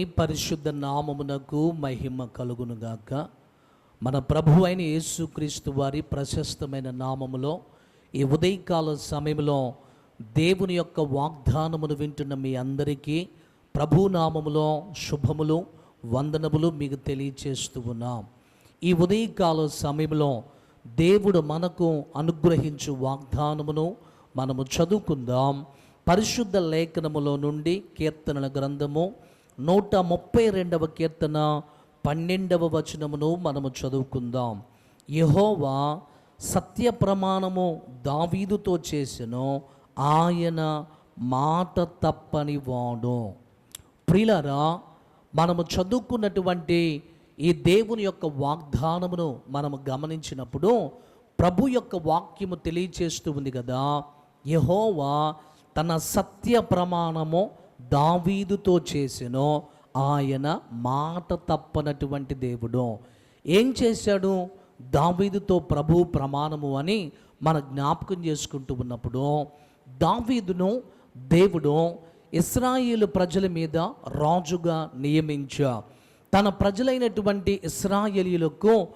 పరిశుద్ధ నామమునకు మహిమ కలుగునుగాక. మన ప్రభు అయిన యేసుక్రీస్తు వారి ప్రశస్తమైన నామములో ఈ ఉదయకాల సమయంలో దేవుని యొక్క వాగ్దానమును వింటున్న మీ అందరికీ ప్రభు నామములో శుభములు వందనములు మీకు తెలియచేస్తూ ఉన్నాం. ఈ ఉదయకాల సమయంలో దేవుడు మనకు అనుగ్రహించు వాగ్దానమును మనము చదువుకుందాం. పరిశుద్ధ లేఖనములో నుండి కీర్తనల గ్రంథము నూట ముప్పై రెండవ కీర్తన పన్నెండవ వచనమును మనము చదువుకుందాం. యహోవా సత్య ప్రమాణము దావీదుతో చేసిన ఆయన మాట తప్పని వాడు ప్రిలరా మనము చదువుకున్నటువంటి ఈ దేవుని యొక్క వాగ్దానమును మనము గమనించినప్పుడు ప్రభు యొక్క వాక్యము తెలియచేస్తూ ఉంది కదా. యహోవా తన సత్య ప్రమాణము దావీదుతో చేసినో ఆయన మాట తప్పనటువంటి దేవుడు. ఏం చేశాడు? దావీదుతో ప్రభు ప్రమాణము అని మన జ్ఞాపకం చేసుకుంటూ ఉన్నప్పుడు దావీదును దేవుడు ఇస్రాయేలు ప్రజల మీద రాజుగా నియమించా. తన ప్రజలైనటువంటి ఇస్రాయేలీలకు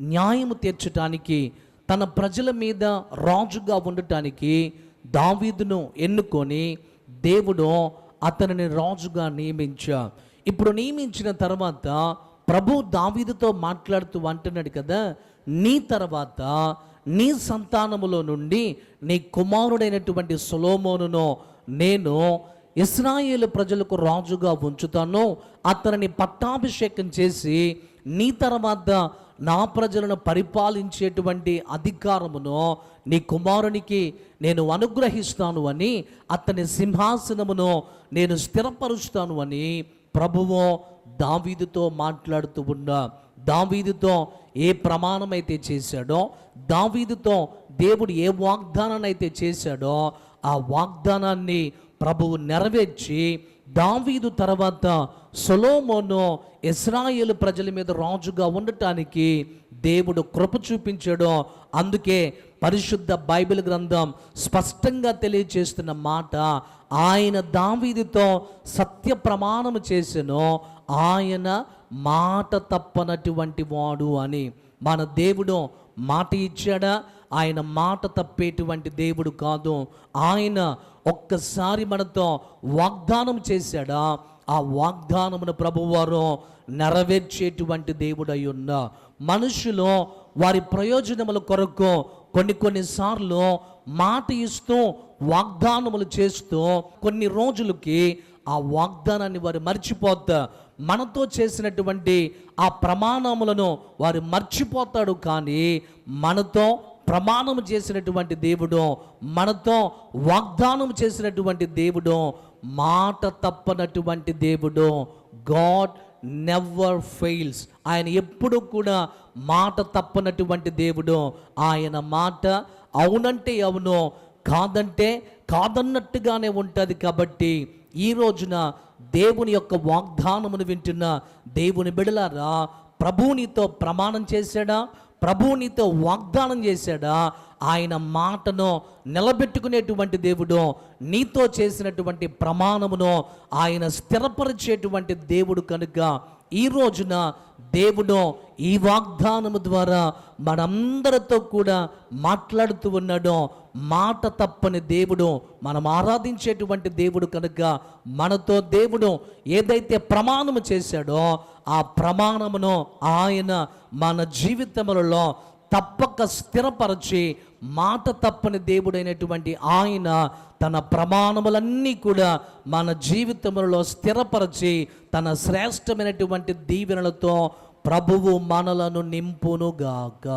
న్యాయము తీర్చటానికి తన ప్రజల మీద రాజుగా ఉండటానికి దావీదును ఎన్నుకొని దేవుడు అతనిని రాజుగా నియమించా. ఇప్పుడు నియమించిన తర్వాత ప్రభు దావీదుతో మాట్లాడుతూ అంటున్నాడు కదా నీ తర్వాత నీ సంతానములో నుండి నీ కుమారుడైనటువంటి సులోమోనును నేను ఇస్రాయేల్ ప్రజలకు రాజుగా ఉంచుతాను. అతనిని పట్టాభిషేకం చేసి నీ తర్వాత నా ప్రజలను పరిపాలించేటువంటి అధికారమును నీ కుమారునికి నేను అనుగ్రహిస్తాను అని అతని సింహాసనమును నేను స్థిరపరుస్తాను అని ప్రభువు దావీదుతో మాట్లాడుతూ ఉన్నా దావీదుతో ఏ ప్రమాణం అయితే చేశాడో దావీదుతో దేవుడు ఏ వాగ్దానాన్ని అయితే చేశాడో ఆ వాగ్దానాన్ని ప్రభువు నెరవేర్చి దావీదు తర్వాత సొలోమోను ఇస్రాయేల్ ప్రజల మీద రాజుగా ఉండటానికి దేవుడు కృప చూపించాడు. అందుకే పరిశుద్ధ బైబిల్ గ్రంథం స్పష్టంగా తెలియజేస్తున్న మాట ఆయన దావీదితో సత్య ప్రమాణం చేసెను ఆయన మాట తప్పనటువంటి వాడు అని. మన దేవుడు మాట ఇచ్చాడా? ఆయన మాట తప్పేటువంటి దేవుడు కాదు. ఆయన ఒక్కసారి మనతో వాగ్దానం చేశాడా? ఆ వాగ్దానమును ప్రభువారు నెరవేర్చేటువంటి దేవుడై ఉన్న మనుషులు వారి ప్రయోజనముల కొరకు కొన్ని కొన్నిసార్లు మాట ఇస్తూ వాగ్దానములు చేస్తూ కొన్ని రోజులకి ఆ వాగ్దానాన్ని వారు మర్చిపోతా మనతో చేసినటువంటి ఆ ప్రమాణములను వారు మర్చిపోతాడు. కానీ మనతో ప్రమాణం చేసినటువంటి దేవుడు మనతో వాగ్దానం చేసినటువంటి దేవుడు మాట తప్పనటువంటి దేవుడు గాడ్ నెవర్ ఫెయిల్స్ ఆయన ఎప్పుడు కూడా మాట తప్పనటువంటి దేవుడు. ఆయన మాట అవునంటే అవును కాదంటే కాదన్నట్టుగానే ఉంటుంది కాబట్టి ఈ రోజున దేవుని యొక్క వాగ్దానమును వింటున్న దేవుని బిడలారా ప్రభు నీతో ప్రమాణం చేశాడా? ప్రభు నీతో వాగ్దానం చేశాడా? ఆయన మాటను నిలబెట్టుకునేటువంటి దేవుడు నీతో చేసినటువంటి ప్రమాణమును ఆయన స్థిరపరిచేటువంటి దేవుడు కనుక ఈ రోజున దేవుడు ఈ వాగ్దానము ద్వారా మనందరితో కూడా మాట్లాడుతూ ఉన్నాడు. మాట తప్పని దేవుడు మనం ఆరాధించేటువంటి దేవుడు కనుక మనతో దేవుడు ఏదైతే ప్రమాణము చేశాడో ఆ ప్రమాణమును ఆయన మన జీవితములలో తప్పక స్థిరపరచి మాట తప్పని దేవుడైనటువంటి ఆయన తన ప్రమాణములన్నీ కూడా మన జీవితములలో స్థిరపరచి తన శ్రేష్టమైనటువంటి దీవెనలతో ప్రభువు మనలను నింపునుగాక.